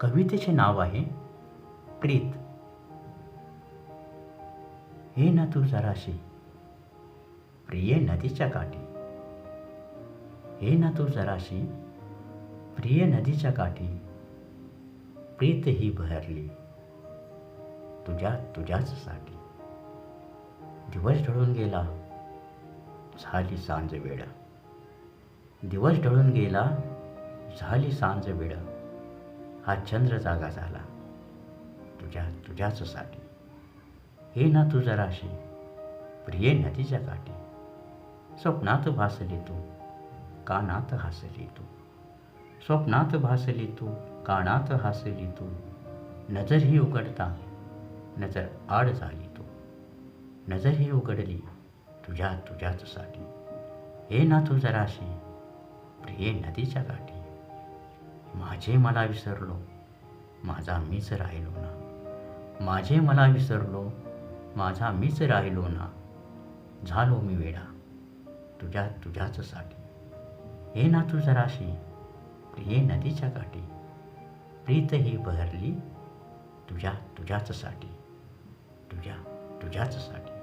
कवितेचे नाव आहे प्रीत. हे ना तू जराशी. प्रिय नदीच्या काठी. हे ना तू जराशी. प्रिय नदीच्या काठी. प्रीत ही बहरली. तुझ्या तुझ्याच साठी. दिवस ढळून गेला. झाली सांज वेळ. दिवस ढळून गेला. झाली सांज वेळा. हा चंद्र जागा झाला. तुझ्या तुझ्याचसाठी हे ना तू जराशी. प्रिय नदीच्या काठी. स्वप्नात भासली तू. कानात हसली तू. स्वप्नात भासली तू. कानात हसली तू. नजर ही उघडता. नजर आड झाली तू. नजर ही उघडली तुझ्या तुझ्याचसाठी हे ना तू जराशी. प्रिय नदीच्या काठी. माझे मला विसरलो. माझा मीच राहिलो ना. माझे मला विसरलो. माझा मीच राहिलो ना. झालो मी वेडा. तुझ्या तुझ्याच साठी. हे ना तू जराशी. प्रिय नदीच्या काठी. प्रीत ही बहरली तुझ्या तुझ्याच साठी. तुझ्या तुझ्याच साठी.